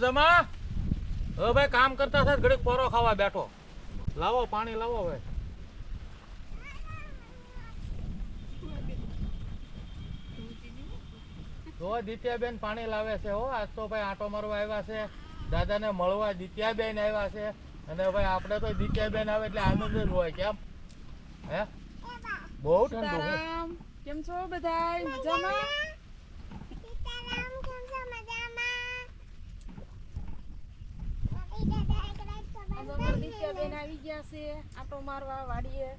મજામાં? હવે ભાઈ કામ કરતા થાય ઘડીક પોરો ખાવા બેઠો. લાવો, પાણી લાવો હવે. દિત્યાબેન પાણી લાવે છે હો. આજ તો ભાઈ આંટો મારવા આવ્યા છે. દાદાને મળવા દિત્યાબેન આવ્યા છે. અને ભાઈ આપણે તો દિત્યાબેન આવે એટલે આનંદ જ હોય, કેમ? હે? બહુ ઠંડુ કેમ છો બધા મજામાં? આજે અમારા આવી ગયા છે આટો મારવા વાડીએ?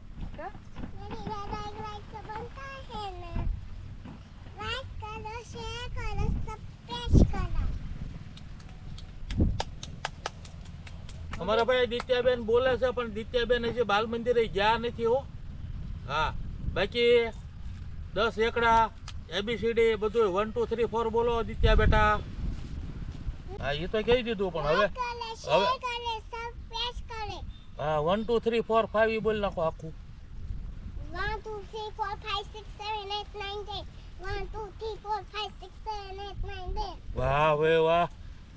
અમારા ભાઈ દિત્યાબેન બોલે છે પણ દિત્યાબેન હજી બાલ મંદિરે ગયા નથી હો હા બાકી દસ એકડા એબીસીડી બધું વન ટુ થ્રી ફોર બોલો દિત્યા બેટા હા એ તો કહી દીધું પણ હવે હવે હા one two three four five એ બોલ નાખો આખું. One, two, three, four, five, six, seven, eight, nine, ten. One, two, three, four, five, six, seven, eight, nine, ten. વાહ વે વાહ.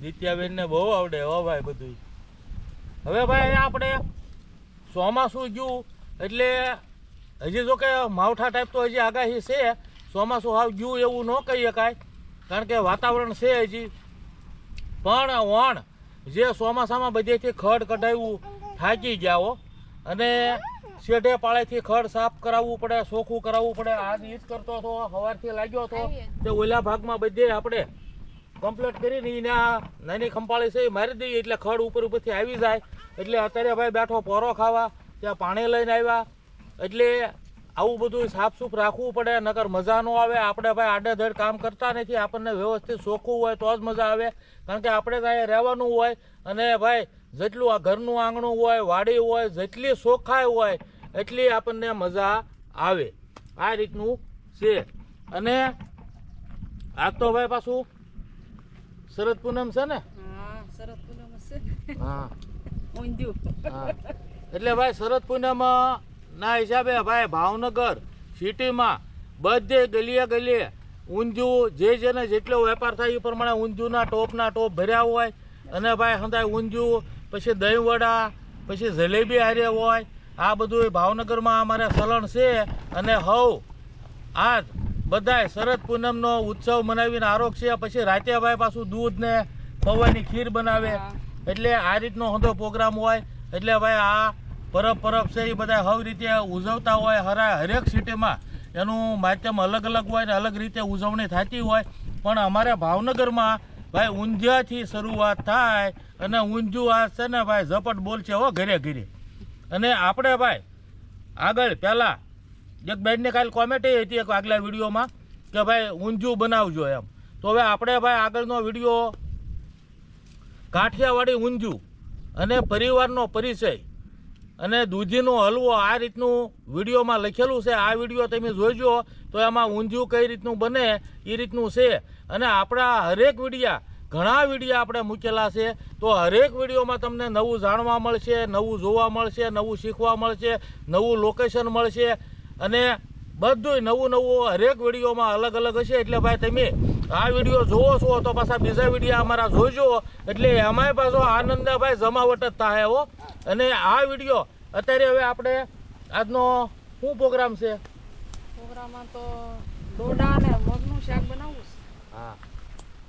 દિત્યાબેન ને બહુ આવડે હો ભાઈ બધું હવે ભાઈ આપણે ચોમાસું ગયું એટલે હજી જો કે માવઠા ટાઈપ તો હજી આગાહી છે. ચોમાસું હાવ ગયું એવું ન કહી શકાય કારણ કે વાતાવરણ છે હજી. પણ વણ જે ચોમાસામાં બધેથી ખડ કઢાવ્યું થાકી ગયા હો. અને શેઢે પાળેથી ખડ સાફ કરાવવું પડે ચોખ્ખું કરાવવું પડે. આજ ઈ જ કરતો હતો સવારથી લાગ્યો હતો. તે ઓલા ભાગમાં બધે આપણે કમ્પ્લીટ કરીને એને આ નાની ખંપાળી છે એ મારી દઈએ એટલે ખડ ઉપર ઉપરથી આવી જાય. એટલે અત્યારે ભાઈ બેઠો પોરો ખાવા ત્યાં પાણી લઈને આવ્યા. એટલે આવું બધું સાફસૂફ રાખવું પડે નકર મજા ન આવે. આપણે ભાઈ આડેધડ કામ કરતા નથી. આપણને વ્યવસ્થિત ચોખ્ખું હોય તો જ મજા આવે. કારણ કે આપણે ત્યાં રહેવાનું હોય. અને ભાઈ જેટલું આ ઘરનું આંગણું હોય વાડી હોય જેટલી ચોખ્ખાઈ હોય એટલી આપણને મજા આવે. આ રીતનું છે. અને આ તો ભાઈ પાછું શરદ પૂનમ છે ને? શરદ પૂનમ હશે હા. એટલે ભાઈ શરદ પૂનમ ના હિસાબે ભાઈ ભાવનગર સિટીમાં બધે ગલીએ ગલીએ ઊંધિયું જે જેને જેટલો વેપાર થાય એ પ્રમાણે ઊંધિયુંના ટોપના ટોપ ભર્યા હોય. અને ભાઈ સંદાય ઊંધિયું પછી દહીંવડા પછી જલેબી હારે હોય. આ બધું ભાવનગરમાં અમારે ચલણ છે અને હવ આ બધાય શરદ પૂનમનો ઉત્સવ મનાવીને આરોગ છે. પછી રાતે ભાઈ પાછું દૂધ ને પૌવાની ખીર બનાવે. એટલે આ રીતનો હોંધો પ્રોગ્રામ હોય. એટલે ભાઈ આ પરબ પરબ છે એ બધા હવ રીતે ઉજવતા હોય. હરા હરેક સિટીમાં એનું માધ્યમ અલગ અલગ હોય ને અલગ રીતે ઉજવણી થતી હોય. પણ અમારા ભાવનગરમાં ભાઈ, ઊંધિયાથી શરૂઆત થાય અને ઊંધિયું આ છે ને ભાઈ, ઝપટ બોલશે હો ઘરે ઘરે. અને આપણે ભાઈ, આગળ પહેલાં એક બેનને કાલ કોમેન્ટ હતી એક આગલા વિડીયોમાં કે ભાઈ, ઊંધિયું બનાવજો એમ. તો હવે આપણે ભાઈ આગળનો વીડિયો કાઠિયાવાડી ઊંધિયું અને પરિવારનો પરિચય અને દૂધીનો હલવો આ રીતનું વિડીયોમાં લખેલું છે. આ વીડિયો તમે જોઈજો તો એમાં ઊંધિયું કઈ રીતનું બને એ રીતનું છે. અને આપણા હરેક વિડીયા, ઘણા વિડીયા આપણે મૂકેલા છે, તો હરેક વિડીયોમાં તમને નવું જાણવા મળશે, નવું જોવા મળશે, નવું શીખવા મળશે, નવું લોકેશન મળશે, અને બધું નવું નવું હરેક વિડીયોમાં અલગ અલગ હશે. એટલે ભાઈ તમે આ વીડિયો જોવો છો તો પાછા બીજા વિડીયા અમારા જોજો. એટલે એમાંય પાછો આનંદભાઈ જમાવટ જ થાય હો. અને આ વીડિયો અત્યારે હવે આપણે આજનો શું પ્રોગ્રામ છે? પ્રોગ્રામમાં તો ડોડા અને મગનું શાક બનાવવું હા.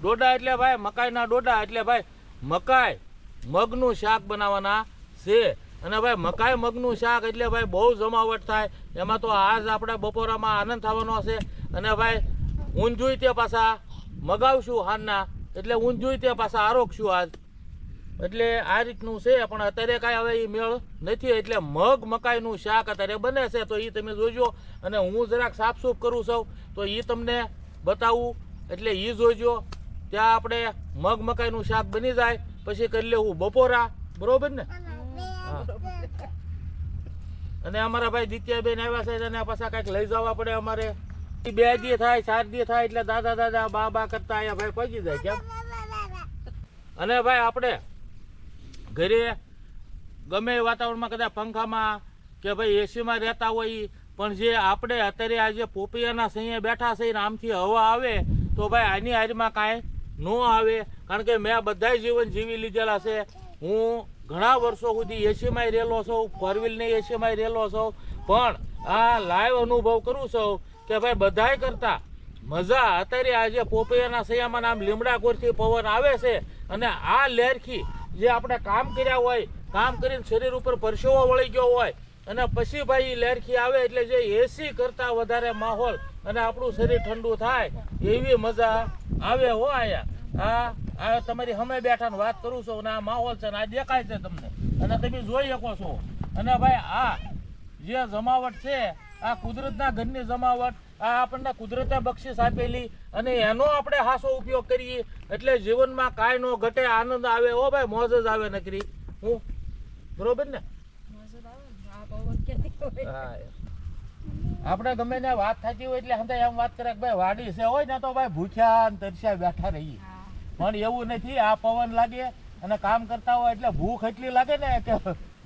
ડોડા એટલે ભાઈ, મકાઈના ડોડા એટલે ભાઈ, મકાઈ મગનું શાક બનાવવાના છે. અને ભાઈ, મકાઈ મગનું શાક એટલે ભાઈ બહુ જમાવટ થાય. એમાં તો આજ આપણે બપોરામાં આનંદ થવાનો છે. અને ભાઈ ઊંધુય તે પાછા મગાવશું હારના એટલે ઊંધુય તે પાછા આરોગશું આજ. એટલે આ રીતનું છે, પણ અત્યારે કાંઈ હવે એ મેળ નથી. એટલે મગ મકાઈનું શાક અત્યારે બને છે. તો એ તમે જોજો. અને હું જરાક સાફસૂફ કરું છું. તો એ તમને બતાવું. એટલે એ જોજો, ત્યાં આપણે મગ મકાઈનું શાક બની જાય, પછી કરી લેવું બપોરા, બરોબર ને? અને અમારા ભાઈ દિત્યાબેન આવ્યા છે અને પાછા કાંઈક લઈ જવા પડે અમારે. બે દી થાય, ચાર દી થાય, એટલે દાદા દાદા બા બા કરતા અહીંયા ભાઈ પહોંચી જાય, કેમ? અને ભાઈ આપણે ઘરે ગમે વાતાવરણમાં કદાચ પંખામાં કે ભાઈ એસીમાં રહેતા હોય પણ જે આપણે અત્યારે આજે પોપિયાના સહીએ બેઠા છે આમથી હવા આવે તો ભાઈ આની હારીમાં કાંઈ ન આવે. કારણ કે મેં બધા જીવન જીવી લીધેલા છે. હું ઘણા વર્ષો સુધી એસીમાં રહેલો છું ફોર વ્હીલની એસીમાં રહેલો છું. પણ આ લાઈવ અનુભવ કરું છું કે ભાઈ બધાય કરતાં મજા અત્યારે આજે પોપૈયાના સૈયામાં આમ લીમડા કોરથી પવન આવે છે અને આ લહેરખી જે આપણે કામ કર્યા હોય, કામ કરીને શરીર ઉપર પરસેવો વળી ગયો હોય અને પછી ભાઈ લહેરખી આવે એટલે જે એસી કરતાં વધારે માહોલ અને આપણું શરીર ઠંડુ થાય એવી મજા આવે હો આયા. આ આ તમારી હમે બેઠા ને વાત કરું છું અને આ માહોલ છે ને આ દેખાય છે તમને. અને તમે જોઈ શકો છો. અને ભાઈ આ જે જમાવટ છે આ કુદરતના ઘરની જમાવટ આ આપણને કુદરતે બક્ષિસ આપેલી અને એનો આપણે હાસો ઉપયોગ કરીએ એટલે જીવનમાં કાંઈ નો ઘટે આનંદ આવે. હો ભાઈ મોજ જ આવે નકરી. હું? બરોબર ને? હા આપણે ગમે ને વાત થતી હોય એટલે સમજાય એમ વાત કરે કે ભાઈ વાડી છે હોય ને તો ભાઈ ભૂખ્યા ને તરસ્યા બેઠા રહીએ. પણ એવું નથી આ પવન લાગે અને કામ કરતા હોય એટલે ભૂખ એટલી લાગે ને કે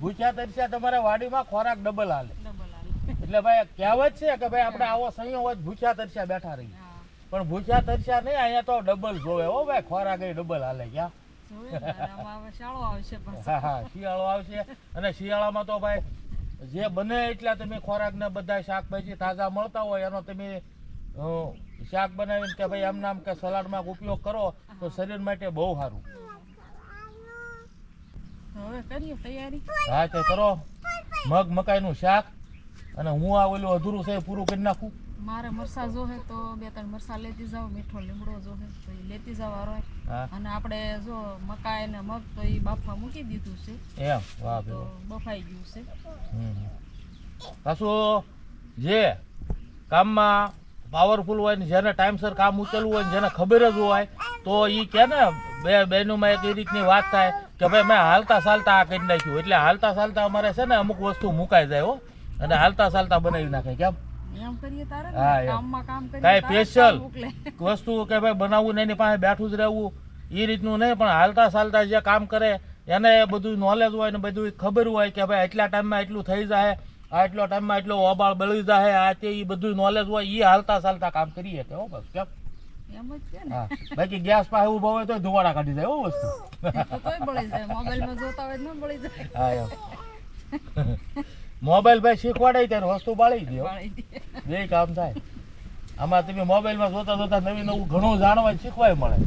ભૂખ્યા તરસ્યા તમારે વાડીમાં ખોરાક ડબલ હાલે. એટલે ભાઈ કહેવત છે કે ભાઈ આપણે આવો સંયોગ ભૂખ્યા તરસ્યા બેઠા રહીએ. પણ ભૂખ્યા તરસ્યા નહીં અહીંયા તો ડબલ જોવે હો ભાઈ ખોરાક એ ડબલ હાલે ક્યાં? શિયાળો આવશે અને શિયાળામાં તો ભાઈ જે બને એટલા તમે ખોરાકને બધા શાકભાજી તાજા મળતા હોય એનો તમે શાક બનાવીને કે ભાઈ એમના કે સલાડમાં ઉપયોગ કરો તો શરીર માટે બહુ સારું. હવે હા તે કરો. મગ મકાઈનું શાક અને હું આ ઓલું અધૂરું છે પૂરું કરી નાખું. મારે મરસા જોહે તો બે ત્રણ મરસા લેતી જાવ મીઠો લીમડો જોહે તો એ લેતી જવા હારો અને આપણે જો મકાઈ ને મગ તો એ બાફવા મૂકી દીધું છે. એમ? વાહ તો બફાઈ ગયું છે. પાછું જે કામમાં પાવરફુલ હોય ને જેને ટાઈમસર કામ ઉચલવું હોય ને જેને ખબર જ હોય તો એ કે ને બે બહેનોમાં એક એ રીતની વાત થાય કે ભાઈ મેં હાલતા ચાલતા આ કરી નાખ્યું. એટલે હાલતા ચાલતા અમારે છે ને અમુક વસ્તુ મુકાઈ જાય હો. અને હાલતા ચાલતા બનાવી નાખે. કેમ? એમ કરીએ તારે. કામમાં કામ કરીએ કાંઈ. કામ મોકલે. વસ્તુ કે ભાઈ બનાવવું ને એની પાસે બેઠું જ રહેવું એ રીતનું નહીં પણ હાલતા ચાલતા જે કામ કરે એને બધું નોલેજ હોય ને બધું ખબર હોય કે ભાઈ એટલા ટાઈમમાં એટલું થઈ જાય આ એટલો ટાઈમમાં એટલો ઓબાળ બળી જાય આ તે એ બધું નોલેજ હોય એ હાલતા ચાલતા કામ કરીએ કે હો બસ કેમ બાકી ગેસ પાસે ઊભો હોય તો ધુવાડા કાઢી જાય એવું વસ્તુ મોબાઈલમાં જોતા હોય ન બળી જાય મોબાઈલ ભાઈ શીખવાડે ત્યારે વસ્તુ બાળી દો બે કામ થાય. આમાં તમે મોબાઈલમાં જોતા જોતા નવી નવું ઘણું જાણવા શીખવાય મળે.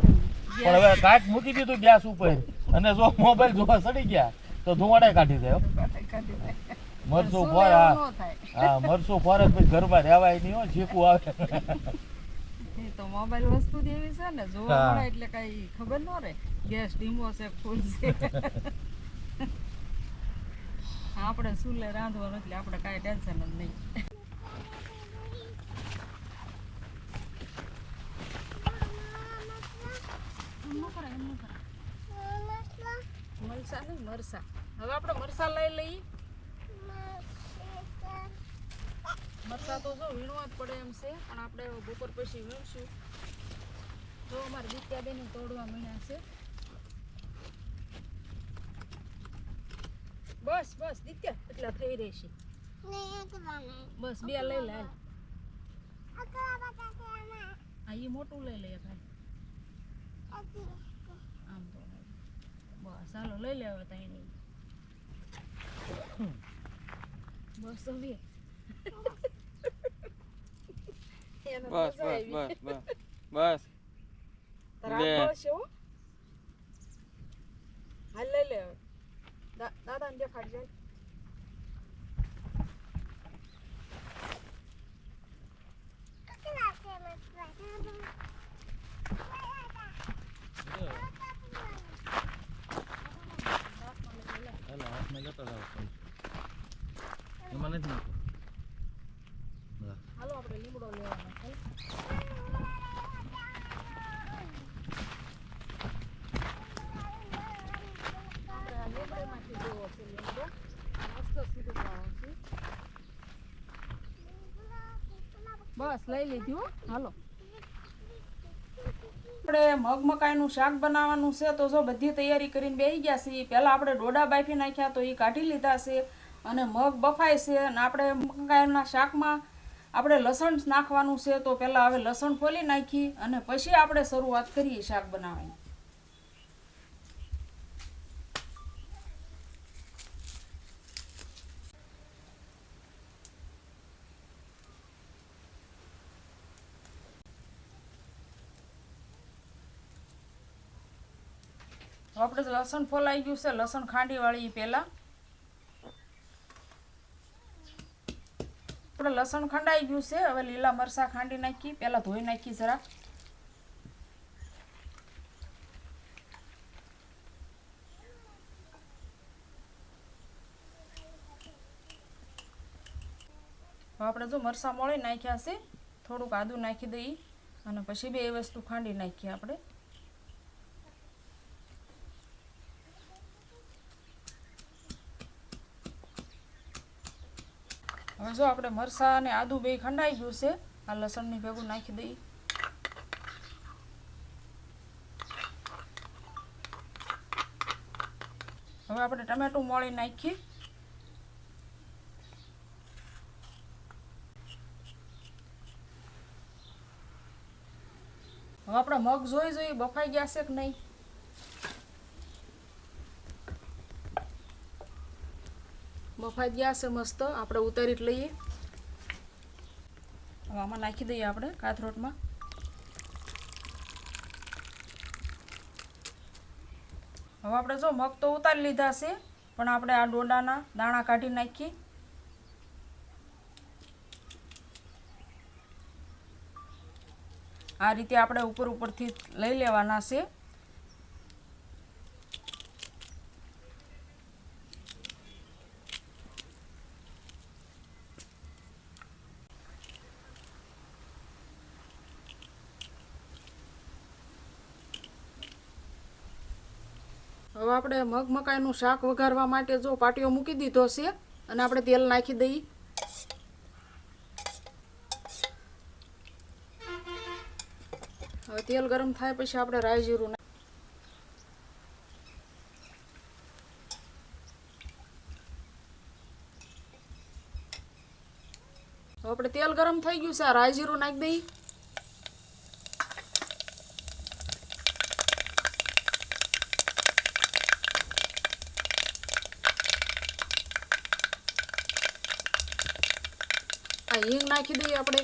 પણ હવે કાંઈક મૂકી દીધું ગેસ ઉપર. અને જો મોબાઈલ જોવા સડી ગયા તો ધુવાડે કાઢી દે દે. ફોર હા. હા મરચું ફોર જ પછી ઘરમાં રહેવાય નહીં હો શીખવું આવે. તો મોબાઈલ વસ્તુ જ એવી છે ને જોવા મળે એટલે કઈ ખબર ન રહે. ગેસ ડીમો છે ફૂલ છે. આપણે શું લે રાંધવાનું એટલે આપણે કાંઈ ટેન્શન જ નહીં. મરસા નહીં મરસા. હવે આપણે મરસા લઈ લઈએ. મરસા તો જો વીણવા જ પડે એમ છે, પણ આપણે બપોર પછી વીણશું. જો અમારે દિત્યાબેન તોડવા મહિના છે. બસ બસ દિત્યા એટલા થઈ રહેશે બસ બે લઈ લે હા એ મોટું લઈ લે ભાઈ. આમ તો બસ ચાલો લઈ લે હવે તઈ બસ હવે. બસ બસ બસ બસ બસ. લે. હાલ લઈ લે હવે. દા- દાદાને દેખાડ જાય એમાં નથી નાખવું. હાલો આપણે લીમડો લેવાનો છે આપણે આ લીમડામાંથી લેવો છે લીમડો મસ્ત સુધારવાનો છે બસ, લઈ લીધી હાલો. આપણે મગ મકાઈનું શાક બનાવવાનું છે, તો જો બધી તૈયારી કરીને બેસી ગયા છીએ. પહેલાં આપણે ડોડા બાફી નાખ્યા તો એ કાઢી લીધા છે અને મગ બફાય છે અને આપણે મકાઈના શાકમાં આપણે લસણ નાખવાનું છે, તો પહેલાં હવે લસણ ફોલી નાખી અને પછી આપણે શરૂઆત કરીએ શાક બનાવવાની. આપણે લસણ ફોલાઈ ગયું છે. લસણ ખાંડીવાળી પહેલાં. આપણે લસણ ખંડાઈ ગયું છે. હવે લીલા મરચાં ખાંડી નાખી. પહેલાં ધોઈ નાખી જરા. આપણે જો મરચાં મોળી નાખ્યા છે, થોડુંક આદું નાખી દઈએ. અને પછી બે વસ્તુ ખાંડી નાખીએ આપણે. હવે જો આપણે મરચાં અને આદું બે ખંડાઈ ગયું છે, આ લસણની ભેગું નાખી દઈએ. હવે આપણે ટમેટું મોળી નાખીએ. હવે આપણે મગ જોઈ જોઈ બફાઈ ગયા છે કે નહીં? બફાઈ ગયા છે મસ્ત. આપણે ઉતારી લઈએ. હવે આમાં નાખી દઈએ આપણે કાથરોટમાં. હવે આપણે જો મગ તો ઉતારી લીધા છે, પણ આપણે આ ડોડાના દાણા કાઢી નાખીએ. આ રીતે આપણે ઉપર ઉપરથી લઈ લેવાના છે. આપણે મગ મકાઈનું શાક વઘારવા માટે જો પાટીઓ મૂકી દીધો છે, અને આપણે તેલ નાખી દઈએ. હવે તેલ ગરમ થાય પછી આપણે રાઈ જીરું આપણે તેલ ગરમ થઈ ગયું છે રાઈ જીરું નાખી દઈએ. હિંગ નાખી દઈએ આપણે.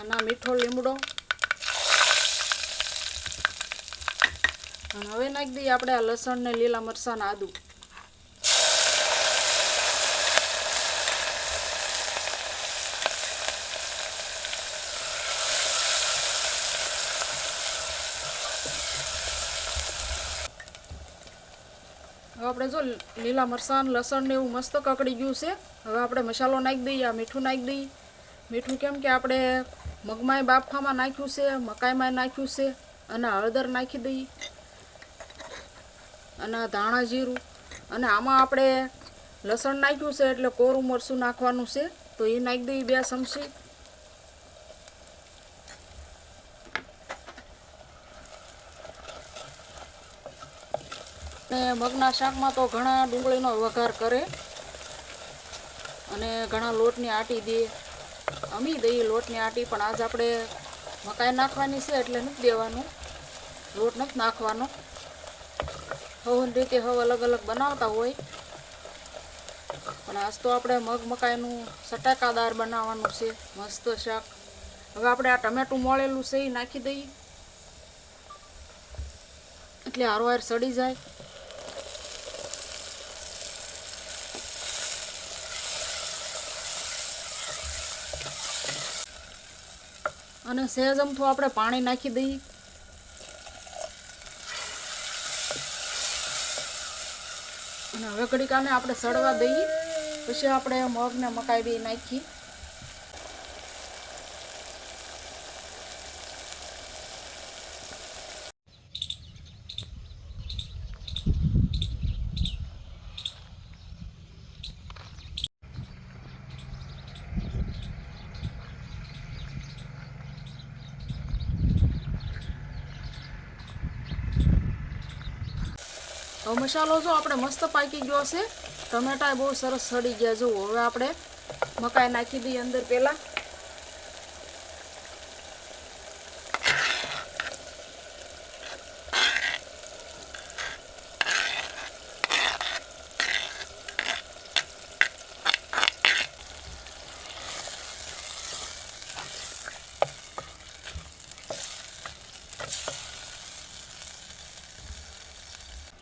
અને મીઠો લીમડો. અને હવે નાખી દઈએ આપણે આ લસણ ને લીલા મરચાં આદુ. આપણે જો લીલા મરસાણ લસણ એવું મસ્ત કકડી ગયું છે, હવે આપણે મસાલો નાખી દઈએ, આ મીઠું નાખી દઈએ. મીઠું કેમ કે આપણે મગમાંય બાફામાં નાખ્યું છે, મકાઈમાં નાખ્યું છે, અને હળદર નાખી દઈએ. અને ધાણા જીરું. અને આમાં આપણે લસણ નાખ્યું છે, એટલે કોરું મરચું નાખવાનું છે, તો એ નાખી દઈએ બે ચમચી. ને મગના શાકમાં તો ઘણા ડુંગળીનો વઘાર કરે અને ઘણા લોટની આટી દે. અમી દઈએ લોટની આટી, પણ આજ આપણે મકાઈ નાખવાની છે એટલે નથી દેવાનું. લોટ નથી નાખવાનો. હવન રીતે હવ અલગ અલગ બનાવતા હોય. પણ આજ તો આપણે મગ મકાઈનું સટાકાદાર બનાવવાનું છે. મસ્ત શાક. હવે આપણે આ ટમેટું મોળેલું છે એ નાખી દઈએ. એટલે હારવાર સડી જાય. અને સહેજ અમથું આપણે પાણી નાખી દઈએ. અને હવે ઘડીક આપણે સડવા દઈએ. પછી આપણે મગને મકાઈ બી નાખી મસાલો જો આપણે મસ્ત પાકી ગયો છે. ટમેટા બહુ સરસ સડી ગયા. જુઓ, હવે આપણે મકાઈ નાખી દઈએ અંદર પહેલાં.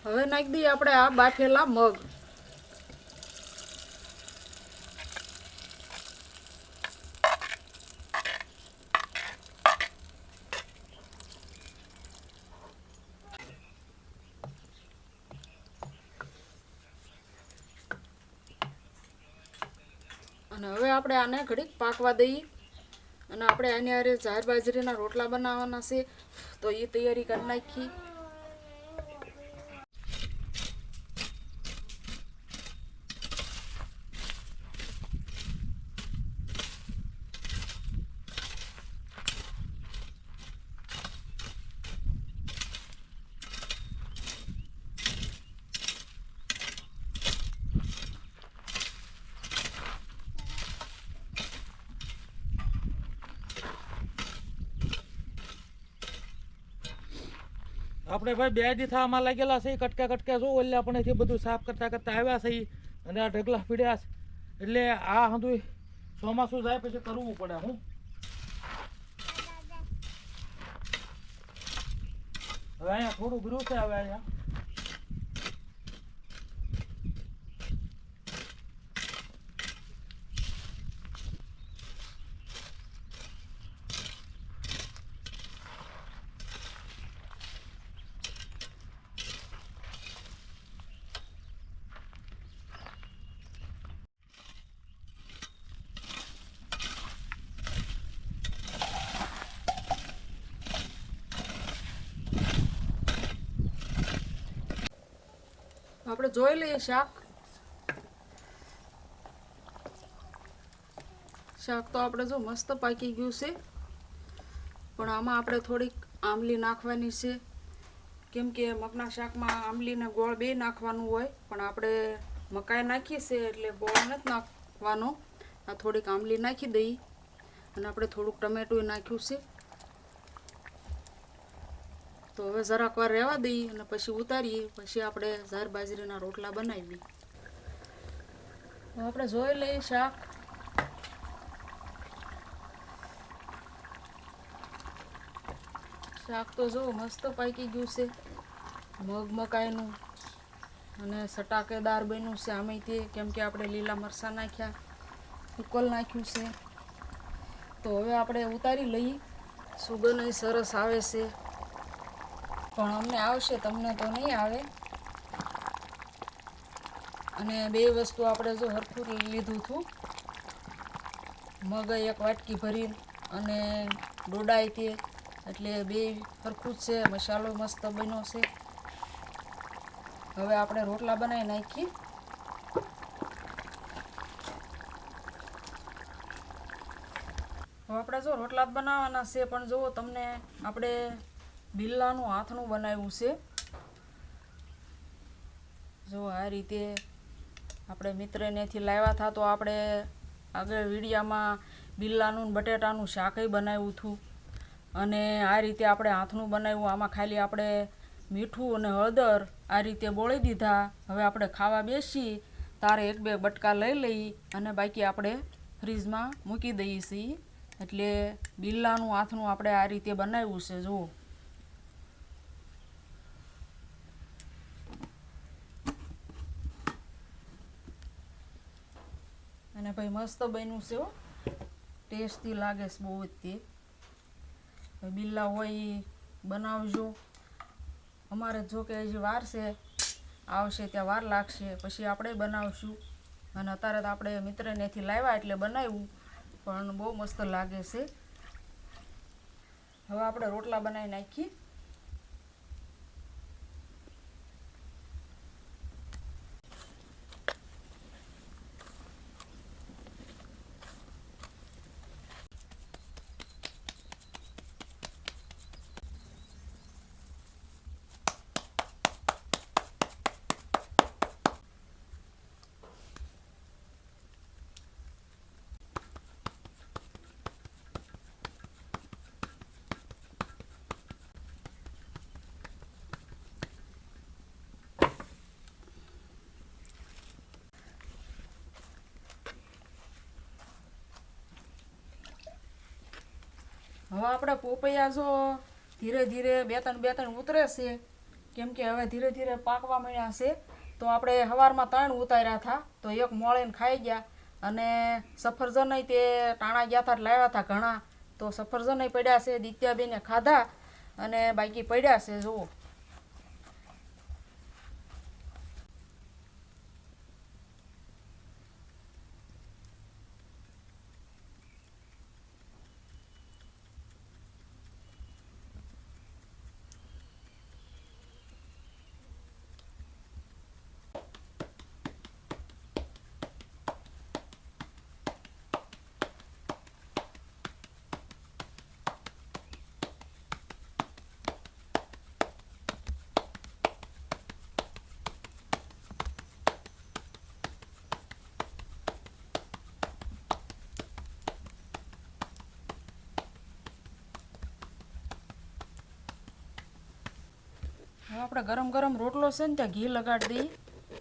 હવે નાખી દઈએ આપણે આ બાફેલા મગ. અને હવે આપણે આને ઘડીક પાકવા દઈએ. અને આપણે આની હારે જાહેર બાજરીના રોટલા બનાવવાના છે. તો એ તૈયારી કરી નાખી આપણે ભાઈ બે દી થવામાં લાગેલા છે, કટકા કટકા જો એટલે આપણે જે બધું સાફ કરતા કરતા આવ્યા છે અને આ ઢગલા પીડ્યા છે. એટલે આ હંધુય ચોમાસું જાય પછી કરવું પડે હું. હવે અહીંયા થોડું ગૃહ છે, હવે અહીંયા. આપણે જોઈ લઈએ શાક. શાક તો આપણે જો મસ્ત પાકી ગયું છે. પણ આમાં આપણે થોડીક આંબલી નાખવાની છે. કેમ કે મગના શાકમાં આમલીને ગોળ બે નાખવાનું હોય, પણ આપણે મકાઈ નાખીએ છે એટલે ગોળ નથી નાખવાનો. આ થોડીક આંબલી નાખી દઈએ. અને આપણે થોડુંક ટમેટું નાખ્યું છે. તો હવે જરાક વાર રહેવા દઈએ અને પછી ઉતારીએ, પછી આપણે ઝાર બાજરીના રોટલા બનાવીએ. આપણે જોઈ લઈએ શાક. શાક તો જો મસ્ત પાકી ગયું છે. મગ મકાઈનું અને સટાકેદાર બન્યું છે આમે તે, કેમ કે આપણે લીલા મરચાં નાખ્યા ઉકલ નાખ્યું છે. તો હવે આપણે ઉતારી લઈએ. સુગંધ સરસ આવે છે. પણ અમને આવશે, તમને તો નહીં આવે. અને બે વસ્તુ આપણે જો હરખું લીધું હતું. મગ એક વાટકી ભરી અને ડોડાઈ તે, એટલે બે હરખું છે, મસાલો મસ્ત બન્યો છે. હવે આપણે રોટલા બનાવી નાખીએ. હવે આપણે જો રોટલા બનાવવાના છે, પણ જુઓ તમને આપણે બિલ્લાનું હાથનું બનાવ્યું છે. જો આ રીતે આપણે મિત્રનેથી લાવ્યા હતા તો આપણે આગળ વિડીયામાં બિલ્લાનું બટેટાનું શાકય બનાવ્યું હતું. અને આ રીતે આપણે હાથનું બનાવ્યું, આમાં ખાલી આપણે મીઠું અને હળદર આ રીતે બોળી દીધા. હવે આપણે ખાવા બેસી, તારે એક બે બટકા લઈ લઈ અને બાકી આપણે ફ્રીજમાં મૂકી દઈએ છીએ. એટલે બિલ્લાનું હાથનું આપણે આ રીતે બનાવ્યું છે, જુઓ. અને ભાઈ મસ્ત બન્યું છે હો. ટેસ્ટી લાગે છે બહુ જ તે. બિલ્લા હોય બનાવજો. અમારે જો કે હજી વાર છે. આવશે ત્યાં વાર લાગશે. પછી આપણે બનાવશું. અને અત્યારે તો આપણે મિત્રનેથી લાવ્યા એટલે બનાવ્યું. પણ બહુ મસ્ત લાગે છે. હવે આપણે રોટલા બનાવી નાખીએ. હવે આપણે પોપૈયા જો ધીરે ધીરે બે ત્રણ બે ત્રણ ઉતરે છે, કેમ કે હવે ધીરે ધીરે પાકવા માંડ્યા છે, તો આપણે સવારમાં ત્રણ ઉતાર્યા હતા, તો એક મોળીને ખાઈ ગયા અને સફરજન તે ટાણા ગયા હતા લાવ્યા હતા ઘણા, તો સફરજન પડ્યા છે, દિત્યાબેને ખાધા અને બાકી પડ્યા છે, જુઓ. આપણે ગરમ ગરમ રોટલો છે ને ત્યાં ઘી લગાડી દઈએ.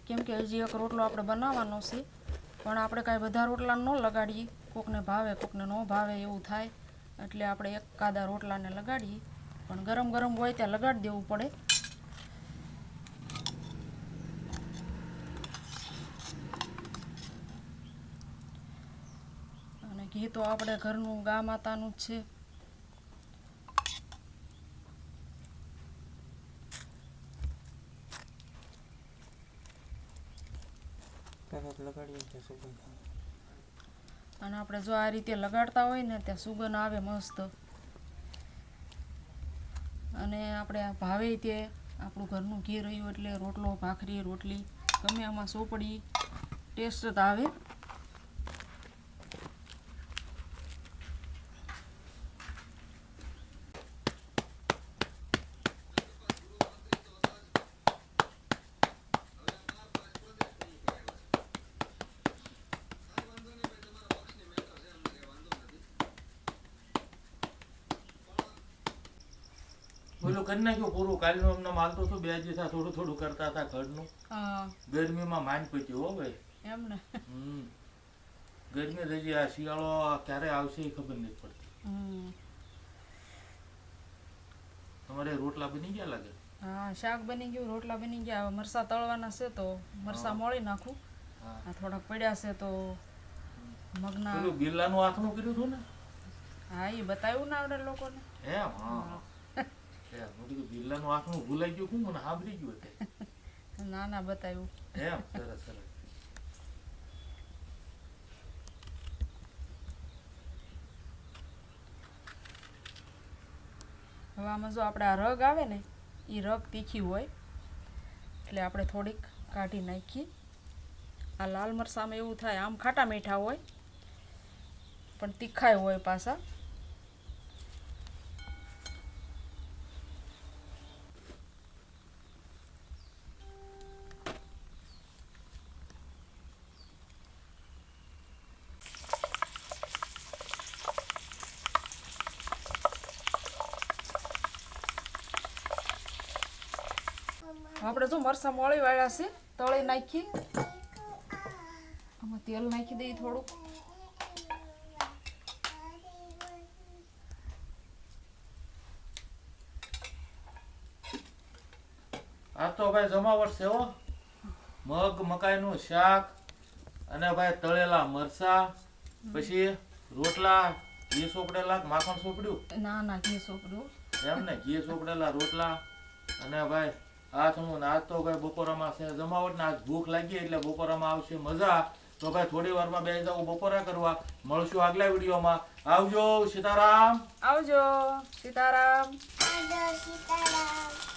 કેમ કે હજી એક રોટલો આપણે બનાવવાનો છે. પણ આપણે કાંઈ બધા રોટલા ન લગાડીએ. કોકને ભાવે, કોકને ન ભાવે એવું થાય. એટલે આપણે એક કાદા રોટલાને લગાડીએ. પણ ગરમ ગરમ હોય ત્યાં લગાડી દેવું પડે. અને ઘી તો આપણે ઘરનું ગા માતાનું જ છે. અને આપણે જો આ રીતે લગાડતા હોય ને ત્યાં સુગંધ આવે મસ્ત. અને આપણે ભાવે તે આપણું ઘરનું ઘી રહ્યું એટલે રોટલો, ભાખરી, રોટલી ગમે આમાં સોપડી, ટેસ્ટ જ આવે. કરી નાખ્યું પૂરું. કાલનું અમને માલતો હતો બે દિવસ થોડું થોડું કરતા હતા ઘરનું. ગરમીમાં માંડ પીતી હો ભાઈ. એમ ને. હમ. ગરમી થઈ આ શિયાળો ક્યારે આવશે એ ખબર નથી પડતી. તમારે રોટલા બની ગયા લાગે? હા શાક બની ગયું રોટલા બની ગયા. મરસા તળવાના છે તો મરસા મોળી નાખું. આ થોડાક પડ્યા છે તો મગના પેલું બિરલાનું આથણું કર્યું હતું ને? હા એ બતાવ્યું ને આપણે લોકોને. એમ? હા. કીધું બિરલાનું આંખનું ભૂલાઈ ગયું કોણ મને સાંભળી ગયું હતું ના ના બતાવ્યું. એમ સરસ સરસ. હવે આમાં જો આપણે આ રગ આવે ને એ રગ તીખી હોય એટલે આપણે થોડીક કાઢી નાખી. આ લાલ મરસામાં એવું થાય આમ ખાટા મીઠા હોય પણ તીખાય હોય પાછા. આપણે જો મરસા મોળી વાળ્યા છે તળી નાખી આમાં તેલ નાખી દઈએ થોડુંક. આ તો ભાઈ જમાવટ છે હો. મગ મકાઈનું શાક અને ભાઈ તળેલા મરસા પછી રોટલા ઘી સોપડેલા માખણ સોપડ્યું? ના ના ઘી સોપડ્યું. એમ ને ઘી સોપડેલા રોટલા અને ભાઈ આથમું ને આજ તો ભાઈ બપોરામાં છે જમાવટ ના ભૂખ લાગી એટલે બપોરામાં આવશે મજા. તો ભાઈ થોડી વારમાં બે જાવ બપોરા કરવા. મળશું આગલા વિડીયોમાં. આવજો સીતારામ. આવજો સીતારામ. આવજો સીતારામ.